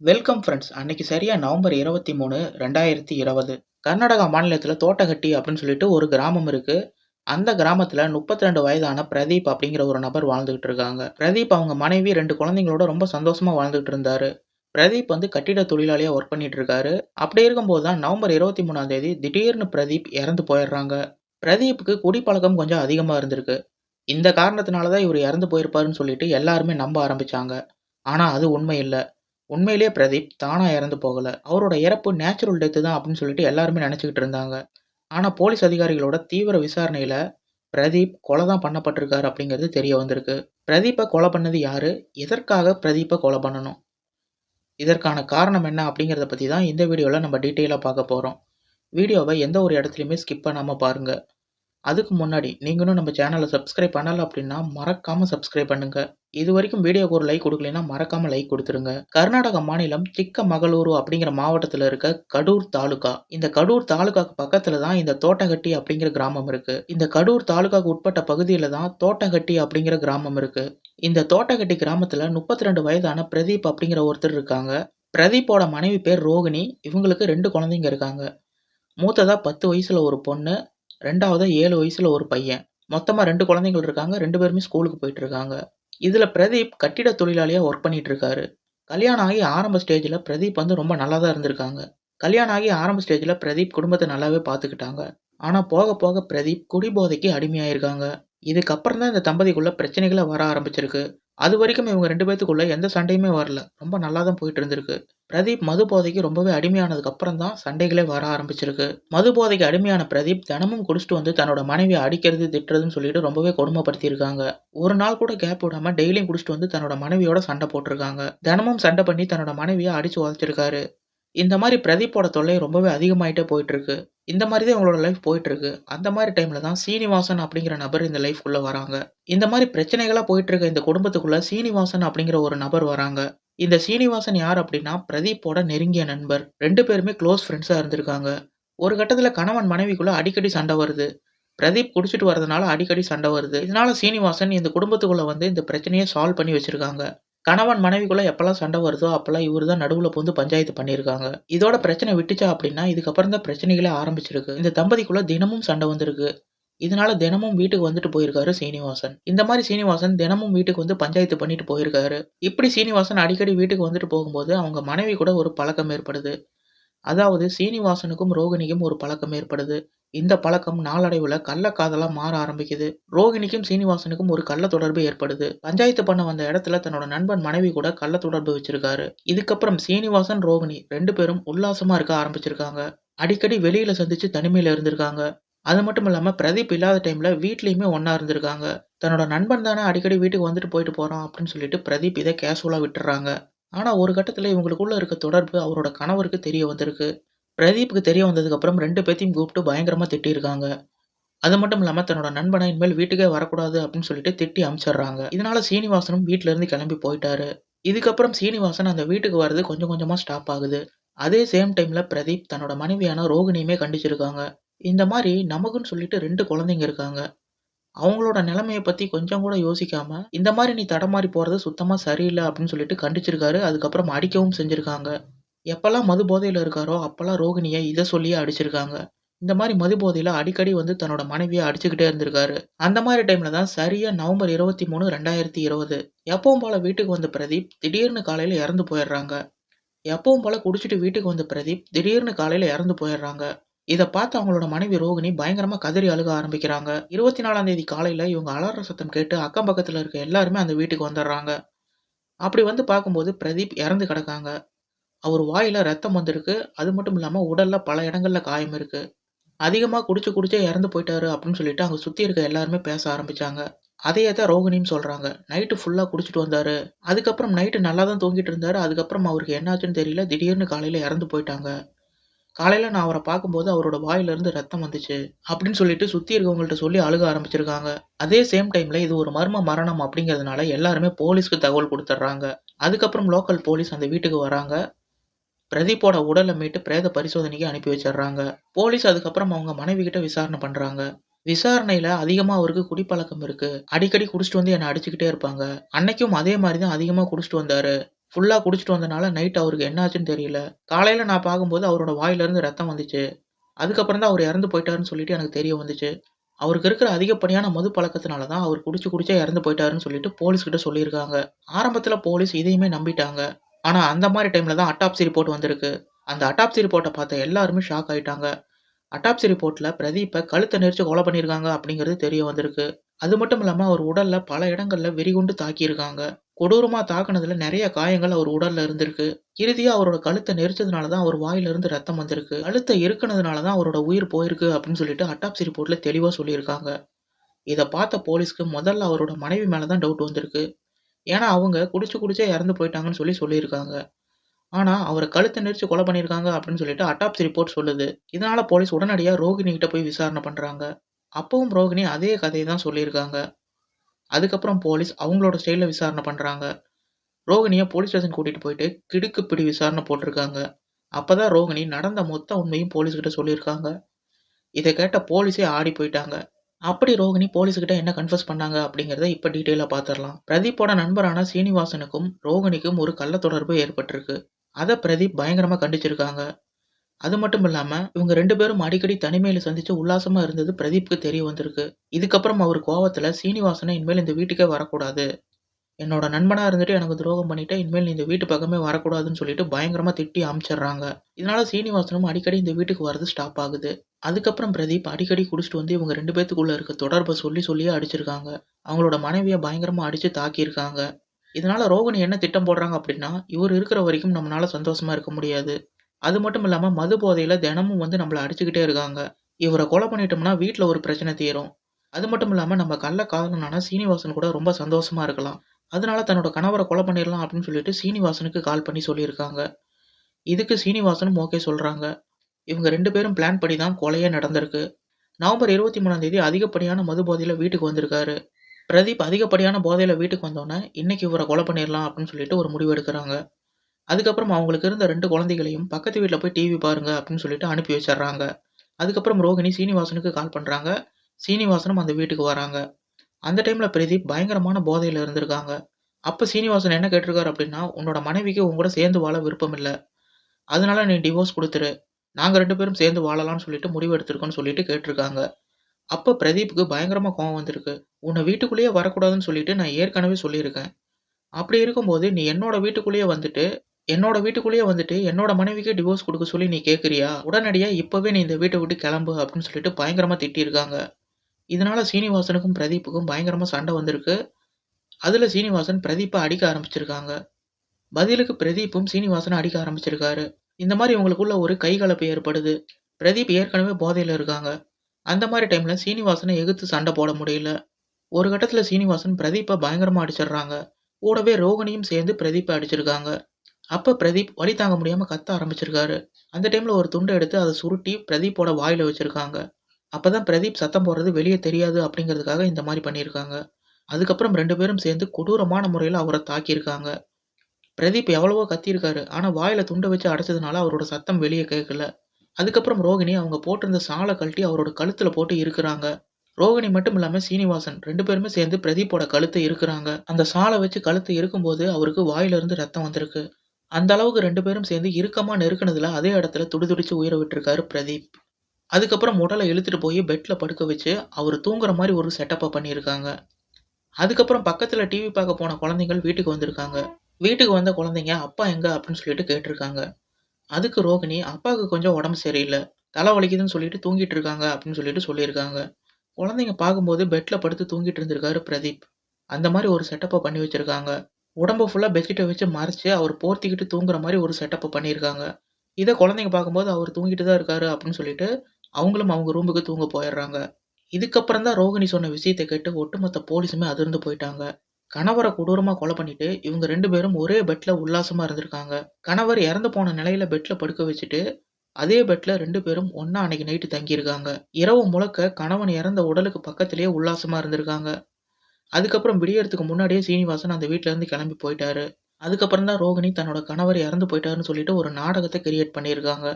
Welcome friends அன்னைக்கு சரியா November இருபத்தி மூணு ரெண்டாயிரத்தி இருபது. கர்நாடகா மாநிலத்தில் தோட்டகட்டி அப்படின்னு சொல்லிட்டு ஒரு கிராமம் இருக்கு. அந்த கிராமத்தில் முப்பத்தி ரெண்டு வயதான பிரதீப் அப்படிங்கிற ஒரு நபர் வாழ்ந்துகிட்டு இருக்காங்க. பிரதீப் அவங்க மனைவி ரெண்டு குழந்தைங்களோட ரொம்ப சந்தோஷமா வாழ்ந்துகிட்டு இருந்தாரு. பிரதீப் வந்து கட்டிட தொழிலாளியாக ஒர்க் பண்ணிட்டு இருக்காரு. அப்படி இருக்கும்போது தான் நவம்பர் இருபத்தி மூணாம் தேதி திடீர்னு பிரதீப் இறந்து போயிடுறாங்க. பிரதீப்புக்கு குடிப்பழக்கம் கொஞ்சம் அதிகமாக இருந்திருக்கு. இந்த காரணத்தினால தான் இவர் இறந்து போயிருப்பாருன்னு சொல்லிட்டு எல்லாருமே நம்ப ஆரம்பிச்சாங்க. ஆனால் அது உண்மை இல்லை. உண்மையிலேயே பிரதீப் தானா இறந்து போகல. அவரோட இறப்பு நேச்சுரல் டெத்து தான் அப்படின்னு சொல்லிட்டு எல்லாருமே நினச்சிக்கிட்டு இருந்தாங்க. ஆனால் போலீஸ் அதிகாரிகளோட தீவிர விசாரணையில் பிரதீப் கொலை தான் பண்ணப்பட்டிருக்காரு அப்படிங்கிறது தெரிய வந்திருக்கு. பிரதீப்பை கொலை பண்ணது யாரு? எதற்காக பிரதீப்பை கொலை பண்ணணும்? இதற்கான காரணம் என்ன அப்படிங்கிறத பற்றி தான் இந்த வீடியோவில் நம்ம டீட்டெயிலாக பார்க்க போகிறோம் வீடியோவை எந்த ஒரு இடத்துலையுமே ஸ்கிப் பண்ணாமல் பாருங்கள் அதுக்கு முன்னாடி நீங்களும் நம்ம சேனலை சப்ஸ்கிரைப் பண்ணலை அப்படின்னா மறக்காம சப்ஸ்கிரைப் பண்ணுங்க. இது வரைக்கும் வீடியோக்கு ஒரு லைக் கொடுக்கலனா மறக்காம லைக் கொடுத்துருங்க. கர்நாடக மாநிலம் திக்க மகளூரு அப்படிங்கிற மாவட்டத்தில் இருக்க கடூர் தாலுகா. இந்த கடூர் தாலுகாக்கு பக்கத்துல தான் இந்த தோட்டகட்டி அப்படிங்கிற கிராமம் இருக்கு. இந்த கடூர் தாலுகாக்கு உட்பட்ட பகுதியில தான் தோட்டகட்டி அப்படிங்கிற கிராமம் இருக்கு. இந்த தோட்டகட்டி கிராமத்துல முப்பத்தி ரெண்டு வயதான பிரதீப் அப்படிங்கிற ஒருத்தர் இருக்காங்க. பிரதீப்போட மனைவி பேர் ரோகிணி. இவங்களுக்கு ரெண்டு குழந்தைங்க இருக்காங்க. மூத்ததா பத்து வயசுல ஒரு பொண்ணு. ரெண்டாவது ஏழு வயசுல ஒரு பையன். மொத்தமா ரெண்டு குழந்தைகள் இருக்காங்க. ரெண்டு பேருமே ஸ்கூலுக்கு போயிட்டு இருக்காங்க. இதுல பிரதீப் கட்டிட தொழிலாளியா ஒர்க் பண்ணிட்டு இருக்காரு. கல்யாணம் ஆகி ஆரம்ப ஸ்டேஜ்ல பிரதீப் வந்து ரொம்ப நல்லா தான் இருந்திருக்காங்க. கல்யாணம் ஆகி ஆரம்ப ஸ்டேஜ்ல பிரதீப் குடும்பத்தை நல்லாவே பார்த்துக்கிட்டாங்க ஆனா போக போக பிரதீப் குடிபோதைக்கு அடிமையாயிருக்காங்க. இதுக்கப்புறம் தான் இந்த தம்பதிக்குள்ள பிரச்சனைகளை வர ஆரம்பிச்சிருக்கு. அது வரைக்கும் இவங்க ரெண்டு பேத்துக்குள்ள எந்த சண்டையுமே வரல. ரொம்ப நல்லா தான் போயிட்டு இருந்திருக்கு பிரதீப் மது போதைக்கு ரொம்பவே அடிமையானதுக்கு அப்புறம் தான் சண்டைகளே வர ஆரம்பிச்சிருக்கு. மது போதைக்கு அடிமையான பிரதீப் தினமும் குடிச்சிட்டு வந்து தன்னோட மனைவியை அடிக்கிறது திட்டுறதுன்னு சொல்லிட்டு ரொம்பவே கொடுமைப்படுத்தியிருக்காங்க. ஒரு நாள் கூட கேப் விடாம டெய்லியும் குடிச்சிட்டு வந்து தன்னோட மனைவியோட சண்டை போட்டிருக்காங்க. தினமும் சண்டை பண்ணி தன்னோட மனைவியை அடிச்சு உதச்சிருக்காரு. இந்த மாதிரி பிரதீப்போட தொல்லை ரொம்பவே அதிகமாயிட்டே போயிட்டுருக்கு. இந்த மாதிரி தான் இவங்களோட லைஃப் போயிட்டுருக்கு. அந்த மாதிரி டைமில் தான் சீனிவாசன் அப்படிங்கிற நபர் இந்த லைஃப்குள்ளே வராங்க. இந்த மாதிரி பிரச்சனைகளாக போயிட்டுருக்க இந்த குடும்பத்துக்குள்ளே சீனிவாசன் அப்படிங்கிற ஒரு நபர் வராங்க. இந்த சீனிவாசன் யார் அப்படின்னா பிரதீப்போட நெருங்கிய நண்பர். ரெண்டு பேருமே க்ளோஸ் ஃப்ரெண்ட்ஸாக இருந்திருக்காங்க. ஒரு கட்டத்தில் கணவன் மனைவிக்குள்ளே அடிக்கடி சண்டை வருது. பிரதீப் குடிச்சிட்டு வரதுனால அடிக்கடி சண்டை வருது. இதனால சீனிவாசன் இந்த குடும்பத்துக்குள்ளே வந்து இந்த பிரச்சனையை சால்வ் பண்ணி வச்சிருக்காங்க. கணவன் மனைவிக்குள்ள எப்பெல்லாம் சண்டை வருதோ அப்போல்லாம் இவர் தான் நடுவில் புகுந்து பஞ்சாயத்து பண்ணியிருக்காங்க. இதோட பிரச்சனை விட்டுச்சா அப்படின்னா இதுக்கப்புறம் தான் பிரச்சனைகளே ஆரம்பிச்சிருக்கு. இந்த தம்பதிக்குள்ள தினமும் சண்டை வந்திருக்கு. இதனால தினமும் வீட்டுக்கு வந்துட்டு போயிருக்காரு சீனிவாசன். இந்த மாதிரி சீனிவாசன் தினமும் வீட்டுக்கு வந்து பஞ்சாயத்து பண்ணிட்டு போயிருக்காரு. இப்படி சீனிவாசன் அடிக்கடி வீட்டுக்கு வந்துட்டு போகும்போது அவங்க மனைவி கூட ஒரு பழக்கம் ஏற்படுது. அதாவது சீனிவாசனுக்கும் ரோகிணிக்கும் ஒரு பழக்கம் ஏற்படுது. இந்த பழக்கம் நாளடைவுல கள்ளக்காதலா மாற ஆரம்பிக்குது. ரோகிணிக்கும் சீனிவாசனுக்கும் ஒரு கள்ள தொடர்பு ஏற்படுது. பஞ்சாயத்து பண்ண வந்த இடத்துல தன்னோட நண்பன் மனைவி கூட கள்ள தொடர்பு வச்சிருக்காரு. இதுக்கப்புறம் சீனிவாசன் ரோகிணி ரெண்டு பேரும் உல்லாசமா இருக்க ஆரம்பிச்சிருக்காங்க. அடிக்கடி வெளியில சந்திச்சு தனிமையில இருந்திருக்காங்க. அது மட்டும் இல்லாம பிரதீப் இல்லாத டைம்ல வீட்லயுமே ஒன்னா இருந்திருக்காங்க. தன்னோட நண்பன் தானே அடிக்கடி வீட்டுக்கு வந்துட்டு போயிட்டு போறான் அப்படின்னு சொல்லிட்டு பிரதீப் இதை கேஷுவலா விட்டுறாங்க. ஆனா ஒரு கட்டத்துல இவங்களுக்குள்ள இருக்க தொடர்பு அவரோட கணவருக்கு தெரிய வந்திருக்கு. பிரதீப்புக்கு தெரிய வந்ததுக்கப்புறம் ரெண்டு பேத்தையும் கூப்பிட்டு பயங்கரமா திட்டியிருக்காங்க. அது மட்டும் இல்லாம தன்னோட நண்பனை இனிமேல் வீட்டுக்கே வரக்கூடாது அப்படின்னு சொல்லிட்டு திட்டி அமிச்சிடுறாங்க. இதனால சீனிவாசனும் வீட்டுல இருந்து கிளம்பி போயிட்டாரு. இதுக்கப்புறம் சீனிவாசன் அந்த வீட்டுக்கு வர்றது கொஞ்சம் கொஞ்சமா ஸ்டாப் ஆகுது. அதே சேம் டைம்ல பிரதீப் தன்னோட மனைவியான ரோகிணியுமே கண்டிச்சிருக்காங்க. இந்த மாதிரி நமக்குன்னு சொல்லிட்டு ரெண்டு குழந்தைங்க இருக்காங்க. அவங்களோட நிலைமையை பத்தி கொஞ்சம் கூட யோசிக்காம இந்த மாதிரி நீ தடமாறி போறது சுத்தமா சரியில்லை அப்படின்னு சொல்லிட்டு கண்டிச்சிருக்காரு. அதுக்கப்புறம் அடிக்கவும் செஞ்சிருக்காங்க. எப்பெல்லாம் மது போதையில் இருக்காரோ அப்போல்லாம் ரோகிணியை இதை சொல்லியே அடிச்சிருக்காங்க. இந்த மாதிரி மது போதையில் அடிக்கடி வந்து தன்னோட மனைவியை அடிச்சுக்கிட்டே இருந்திருக்காரு. அந்த மாதிரி டைம்ல தான் சரியா நவம்பர் இருபத்தி மூணு ரெண்டாயிரத்தி இருபது. எப்பவும் போல வீட்டுக்கு வந்த பிரதீப் திடீர்னு காலையில் இறந்து போயிடுறாங்க. எப்பவும் போல குடிச்சிட்டு வீட்டுக்கு வந்த பிரதீப் திடீர்னு காலையில இறந்து போயிடுறாங்க. இதை பார்த்து அவங்களோட மனைவி ரோகிணி பயங்கரமா கதறி அழுக ஆரம்பிக்கிறாங்க. இருபத்தி நாலாம் தேதி காலையில இவங்க அலற சத்தம் கேட்டு அக்கம் பக்கத்துல இருக்க எல்லாருமே அந்த வீட்டுக்கு வந்துடுறாங்க. அப்படி வந்து பார்க்கும்போது பிரதீப் இறந்து கிடக்காங்க. அவர் வாயில ரத்தம் வந்திருக்கு. அது மட்டும் இல்லாம உடல்ல பல இடங்கள்ல காயம் இருக்கு. அதிகமா குடிச்சு குடிச்சே இறந்து போயிட்டாரு அப்படின்னு சொல்லிட்டு அங்க சுத்தி இருக்க எல்லாருமே பேச ஆரம்பிச்சாங்க. அதையே தான் ரோகிணின்னு சொல்றாங்க. நைட்டு ஃபுல்லா குடிச்சிட்டு வந்தாரு. அதுக்கப்புறம் நைட்டு நல்லா தான் தூங்கிட்டு இருந்தாரு. அதுக்கப்புறம் அவருக்கு என்னாச்சுன்னு தெரியல. திடீர்னு காலையில இறந்து போயிட்டாங்க. காலையில நான் அவரை பார்க்கும்போது அவரோட வாயிலிருந்து ரத்தம் வந்துச்சு அப்படின்னு சொல்லிட்டு சுத்தி இருக்கவங்கள்ட்ட சொல்லி அழுக ஆரம்பிச்சிருக்காங்க. அதே சேம் டைம்ல இது ஒரு மர்ம மரணம் அப்படிங்கிறதுனால எல்லாருமே போலீஸ்க்கு தகவல் கொடுத்துட்றாங்க அதுக்கப்புறம் லோக்கல் போலீஸ் அந்த வீட்டுக்கு வராங்க. பிரதீப்போட உடலை மீட்டு பிரேத பரிசோதனைக்கு அனுப்பி வச்சிடுறாங்க போலீஸ் அதுக்கப்புறம் அவங்க மனைவி கிட்ட விசாரணை பண்றாங்க விசாரணையில அதிகமா அவருக்கு குடிப்பழக்கம் இருக்கு அடிக்கடி குடிச்சிட்டு வந்து என்ன அடிச்சுக்கிட்டே இருப்பாங்க அன்னைக்கும் அதே மாதிரி தான் அதிகமா குடிச்சிட்டு வந்தாரு ஃபுல்லா குடிச்சிட்டு வந்தனால நைட் அவருக்கு என்னாச்சுன்னு தெரியல. காலையில நான் பார்க்கும்போது அவரோட வாயிலருந்து ரத்தம் வந்துச்சு. அதுக்கப்புறம் தான் அவர் இறந்து போயிட்டாருன்னு சொல்லிட்டு எனக்கு தெரிய வந்துச்சு. அவருக்கு இருக்கிற அதிகப்படியான மது பழக்கத்தினால தான் அவர் குடிச்சு குடிச்சே இறந்து போயிட்டாருன்னு சொல்லிட்டு போலீஸ்கிட்ட சொல்லியிருக்காங்க. ஆரம்பத்தில் போலீஸ் இதையுமே நம்பிட்டாங்க. ஆனா அந்த மாரி டைம்ல தான் அட்டாப்சி ரிப்போர்ட் வந்திருக்கு. அந்த அட்டாப்சி ரிப்போர்ட்ட பார்த்த எல்லாருமே ஷாக் ஆயிட்டாங்க. அட்டாப்சி ரிப்போர்ட்ல பிரதீப்ப கழுத்த நெரிச்சு கொலை பண்ணியிருக்காங்க அப்படிங்கிறது தெரிய வந்திருக்கு. அது மட்டும் இல்லாம அவர் உடல்ல பல இடங்கள்ல வெறிகுண்டு தாக்கியிருக்காங்க. கொடூரமா தாக்குனதுல நெறைய காயங்கள் அவர் உடல்ல இருந்திருக்கு. இறுதியா அவரோட கழுத்த நெரிச்சதுனால தான் அவர் வாயிலிருந்து ரத்தம் வந்திருக்கு. கழுத்த இறுக்குனதுனால தான் அவரோட உயிர் போயிருக்கு அப்படின்னு சொல்லிட்டு அட்டாப்சி ரிப்போர்ட்ல தெளிவா சொல்லியிருக்காங்க. இத பார்த்த போலீஸ்க்கு முதல்ல அவரோட மனைவி மேல தான் டவுட் வந்திருக்கு. ஏன்னா அவங்க குடிச்சு குடிச்சே இறந்து போயிட்டாங்கன்னு சொல்லி சொல்லியிருக்காங்க. ஆனா அவர கழுத்த நெரிச்சு கொலை பண்ணியிருக்காங்க அப்படின்னு சொல்லிட்டு அட்டாப்சி ரிப்போர்ட் சொல்லுது. இதனால போலீஸ் உடனடியா ரோகிணி கிட்ட போய் விசாரணை பண்றாங்க. அப்பவும் ரோகிணி அதே கதைய தான் சொல்லியிருக்காங்க. அதுக்கப்புறம் போலீஸ் அவங்களோட ஸ்டைல்ல விசாரணை பண்றாங்க. ரோகிணிய போலீஸ் ஸ்டேஷன் கூட்டிட்டு போயிட்டு கிடுக்கு பிடி விசாரணை போட்டிருக்காங்க. அப்பதான் ரோகிணி நடந்த மொத்த உண்மையும் போலீஸ் கிட்ட சொல்லியிருக்காங்க. இத கேட்ட போலீஸே ஆடி போயிட்டாங்க. அப்படி ரோகிணி போலீஸ்கிட்ட என்ன கன்ஃபஸ் பண்ணாங்க அப்படிங்கிறத இப்போ டீட்டெயிலாக பார்த்துடலாம் பிரதீப்போட நண்பரான சீனிவாசனுக்கும் ரோகிணிக்கும் ஒரு கள்ள தொடர்பு ஏற்பட்டிருக்கு. அதை பிரதீப் பயங்கரமாக கண்டிச்சிருக்காங்க. அது மட்டும் இல்லாமல் இவங்க ரெண்டு பேரும் அடிக்கடி தனிமையில் சந்திச்சு உல்லாசமாக இருந்தது பிரதீப்க்கு தெரிய வந்திருக்கு. இதுக்கப்புறம் அவர் கோவத்தில் சீனிவாசனை இனிமேல் இந்த வீட்டுக்கே வரக்கூடாது. என்னோட நண்பனாக இருந்துட்டு எனக்கு துரோகம் பண்ணிட்டு இனிமேல் நீ இந்த வீட்டு பக்கமே வரக்கூடாதுன்னு சொல்லிட்டு பயங்கரமாக திட்டி அமைச்சிடுறாங்க இதனால சீனிவாசனும் அடிக்கடி இந்த வீட்டுக்கு வர்றது ஸ்டாப் ஆகுது. அதுக்கப்புறம் பிரதீப் அடிக்கடி குடிச்சிட்டு வந்து இவங்க ரெண்டு பேத்துக்குள்ள இருக்க தொடர்பை சொல்லி சொல்லியே அடிச்சிருக்காங்க. அவங்களோட மனைவியை பயங்கரமா அடிச்சு தாக்கியிருக்காங்க. இதனால ரோகிணி என்ன திட்டம் போடுறாங்க அப்படின்னா, இவர் இருக்கிற வரைக்கும் நம்மளால சந்தோஷமா இருக்க முடியாது. அது மட்டும் இல்லாம மது போதையில தினமும் வந்து நம்மளை அடிச்சுக்கிட்டே இருக்காங்க. இவரை கொலை பண்ணிட்டோம்னா வீட்டுல ஒரு பிரச்சனை தீரும். அது மட்டும் இல்லாம நம்ம கள்ள காதலனான சீனிவாசன் கூட ரொம்ப சந்தோஷமா இருக்கலாம். அதனால தன்னோட கணவரை கொலை பண்ணிடலாம் அப்படின்னு சொல்லிட்டு சீனிவாசனுக்கு கால் பண்ணி சொல்லியிருக்காங்க. இதுக்கு சீனிவாசனும் ஓகே சொல்றாங்க. இவங்க ரெண்டு பேரும் பிளான் பண்ணி தான் கொலையே நடந்திருக்கு. நவம்பர் 23ஆம் தேதி அதிகப்படியான மது போதையில் வீட்டுக்கு வந்திருக்காரு. பிரதீப் அதிகப்படியான போதையில் வீட்டுக்கு வந்தோன்னே இன்னைக்கு இவரை கொலை பண்ணிடலாம் அப்படின்னு சொல்லிட்டு ஒரு முடிவு எடுக்கிறாங்க அதுக்கப்புறம் அவங்களுக்கு இருந்த ரெண்டு குழந்தைகளையும் பக்கத்து வீட்டில் போய் டிவி பாருங்க அப்படின்னு சொல்லிட்டு அனுப்பி வச்சிடுறாங்க அதுக்கப்புறம் ரோகிணி சீனிவாசனுக்கு கால் பண்ணுறாங்க சீனிவாசனும் அந்த வீட்டுக்கு வராங்க. அந்த டைமில் பிரதீப் பயங்கரமான போதையில் இருந்திருக்காங்க. அப்போ சீனிவாசன் என்ன கேட்டிருக்காரு அப்படின்னா, உன்னோட மனைவிக்கு உன் கூட சேர்ந்து வாழ விருப்பம் இல்லை அதனால நீ டிவோர்ஸ் கொடுத்துரு நாங்கள் 2 பேரும் சேர்ந்து வாழலாம்னு சொல்லிட்டு முடிவு எடுத்திருக்கோம்னு சொல்லிட்டு கேட்டிருக்காங்க. அப்ப பிரதீப்புக்கு பயங்கரமா கோவம் வந்திருக்கு. உன்னை வீட்டுக்குள்ளேயே வரக்கூடாதுன்னு சொல்லிட்டு நான் ஏற்கனவே சொல்லியிருக்கேன். அப்படி இருக்கும்போது நீ என்னோட வீட்டுக்குள்ளேயே வந்துட்டு என்னோட வீட்டுக்குள்ளேயே வந்துட்டு என்னோட மனைவிக்கு டிவோர்ஸ் குடுக்க சொல்லி நீ கேட்கிறியா? உடனடியா இப்பவே நீ இந்த வீட்ட விட்டு கிளம்பு அப்படின்னு சொல்லிட்டு பயங்கரமா திட்டியிருக்காங்க. இதனால சீனிவாசனுக்கும் பிரதீப்புக்கும் பயங்கரமா சண்டை வந்திருக்கு. அதுல சீனிவாசன் பிரதீப்ப அடிக்க ஆரம்பிச்சிருக்காங்க. பதிலுக்கு பிரதீப்பும் சீனிவாசன அடிக்க ஆரம்பிச்சிருக்காரு. இந்த மாதிரி இவங்களுக்குள்ள ஒரு கைகலப்பு ஏற்படுது. பிரதீப் ஏற்கனவே போதையில் இருக்காங்க. அந்த மாதிரி டைமில் சீனிவாசனை எகுத்து சண்டை போட முடியல. ஒரு கட்டத்தில் சீனிவாசன் பிரதீப்பை பயங்கரமாக அடிச்சிடுறாங்க. கூடவே ரோகிணியும் சேர்ந்து பிரதீப்பை அடிச்சிருக்காங்க. அப்போ பிரதீப் வழி தாங்க முடியாமல் கத்த ஆரம்பிச்சிருக்காரு. அந்த டைமில் ஒரு துண்டை எடுத்து அதை சுருட்டி பிரதீப்போட வாயில் வச்சுருக்காங்க அப்போ தான் பிரதீப் சத்தம் போடுறது வெளியே தெரியாது அப்படிங்கிறதுக்காக இந்த மாதிரி பண்ணியிருக்காங்க. அதுக்கப்புறம் ரெண்டு பேரும் சேர்ந்து கொடூரமான முறையில் அவரை தாக்கியிருக்காங்க. பிரதீப் எவ்வளவோ கத்தியிருக்காரு. ஆனா வாயில துண்டை வச்சு அடைச்சதுனால அவரோட சத்தம் வெளியே கேட்கல. அதுக்கப்புறம் ரோகிணி அவங்க போட்டிருந்த சாலை கழட்டி அவரோட கழுத்துல போட்டு இருக்கிறாங்க ரோகிணி மட்டும் இல்லாம சீனிவாசன் ரெண்டு பேருமே சேர்ந்து பிரதீப்போட கழுத்தை இருக்கிறாங்க அந்த சாலை வச்சு கழுத்து இருக்கும்போது அவருக்கு வாயிலிருந்து ரத்தம் வந்திருக்கு. அந்த அளவுக்கு ரெண்டு பேரும் சேர்ந்து இறுக்கமா நெருக்கினதுல அதே இடத்துல துடிதுடிச்சு உயிரை விட்டுருக்காரு பிரதீப். அதுக்கப்புறம் உடலை இழுத்துட்டு போய் பெட்ல படுக்க வச்சு அவர் தூங்குற மாதிரி ஒரு செட்டப்பை பண்ணியிருக்காங்க. அதுக்கப்புறம் பக்கத்துல டிவி பார்க்க போன குழந்தைகள் வீட்டுக்கு வந்திருக்காங்க. வீட்டுக்கு வந்த குழந்தைங்க அப்பா எங்க அப்படின்னு சொல்லிட்டு கேட்டிருக்காங்க. அதுக்கு ரோகிணி அப்பாவுக்கு கொஞ்சம் உடம்பு சரியில்லை தலை வலிக்குதுன்னு சொல்லிட்டு தூங்கிட்டு இருக்காங்க அப்படின்னு சொல்லிட்டு சொல்லியிருக்காங்க. குழந்தைங்க பார்க்கும்போது பெட்ல படுத்து தூங்கிட்டு இருந்திருக்காரு பிரதீப். அந்த மாதிரி ஒரு செட்டப்பை பண்ணி வச்சிருக்காங்க. உடம்ப ஃபுல்லாக பெட்ஷீட்டை வச்சு மறைச்சு அவர் போர்த்திக்கிட்டு தூங்குற மாதிரி ஒரு செட்டப்பை பண்ணியிருக்காங்க. இதை குழந்தைங்க பார்க்கும்போது அவர் தூங்கிட்டு தான் இருக்காரு அப்படின்னு சொல்லிட்டு அவங்களும் அவங்க ரூமுக்கு தூங்க போயிடுறாங்க. இதுக்கப்புறம் தான் ரோகிணி சொன்ன விஷயத்தை கேட்டு ஒட்டுமொத்த போலீஸுமே அதிர்ந்து போயிட்டாங்க. கணவரை கொடூரமா கொலை பண்ணிட்டு இவங்க 2 பேரும் ஒரே பெட்ல உல்லாசமா இருந்திருக்காங்க. கணவர் இறந்து போன நிலையில பெட்ல படுக்க வச்சுட்டு அதே பெட்ல 2 பேரும் ஒண்ணா அன்னைக்கு நைட்டு தங்கியிருக்காங்க. இரவு முழுக்க கணவன் இறந்த உடலுக்கு பக்கத்திலேயே உல்லாசமா இருந்திருக்காங்க. அதுக்கப்புறம் விடியறதுக்கு முன்னாடியே சீனிவாசன் அந்த வீட்ல இருந்து கிளம்பி போயிட்டாரு. அதுக்கப்புறம் தான் ரோகிணி தன்னோட கணவர் இறந்து போயிட்டாருன்னு சொல்லிட்டு ஒரு நாடகத்த கிரியேட் பண்ணியிருக்காங்க.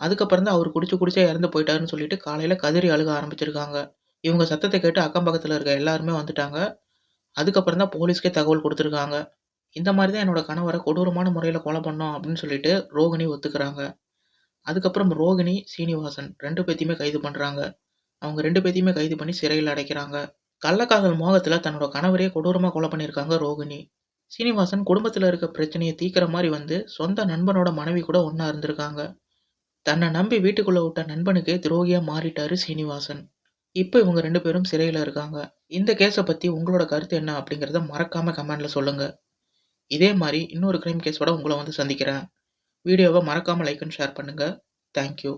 அதுக்கப்புறம் தான் அவர் குடிச்சு குடிச்சே இறந்து போயிட்டாருன்னு சொல்லிட்டு காலையில கதறி அழுக ஆரம்பிச்சிருக்காங்க. இவங்க சத்தத்த கேட்டு அக்கம் பக்கத்துல இருக்க எல்லாருமே வந்துட்டாங்க. அதுக்கப்புறம் தான் போலீஸ்க்கே தகவல் கொடுத்துருக்காங்க இந்த மாதிரி தான் என்னோட கணவரை கொடூரமான முறையில் கொலை பண்ணோம் அப்படின்னு சொல்லிட்டு ரோகிணி ஒத்துக்கிறாங்க. அதுக்கப்புறம் ரோகிணி, சீனிவாசன் ரெண்டு பேத்தையுமே கைது பண்ணுறாங்க அவங்க ரெண்டு பேத்தையுமே கைது பண்ணி சிறையில் அடைக்கிறாங்க. கள்ளக்காதல் மோகத்தில் தன்னோட கணவரையே கொடூரமாக கொலை பண்ணியிருக்காங்க ரோகிணி. சீனிவாசன் குடும்பத்தில் இருக்க பிரச்சனையை தீர்க்கிற மாதிரி வந்து சொந்த நண்பனோட மனைவி கூட ஒன்றா இருந்திருக்காங்க. தன்னை நம்பி வீட்டுக்குள்ளே விட்ட நண்பனுக்கே துரோகியா மாறிட்டாரு சீனிவாசன். இப்போ இவங்க 2 பேரும் சிறையில இருக்காங்க. இந்த கேஸ பத்தி உங்களோட கருத்து என்ன அப்படிங்கிறத மறக்காம கமெண்ட்ல சொல்லுங்க. இதே மாரி இன்னொரு கிரைம் கேஸோட உங்கள வந்து சந்திக்கிறேன். வீடியோவ மறக்காம லைக் அண்ட் ஷேர் பண்ணுங்க. Thank you.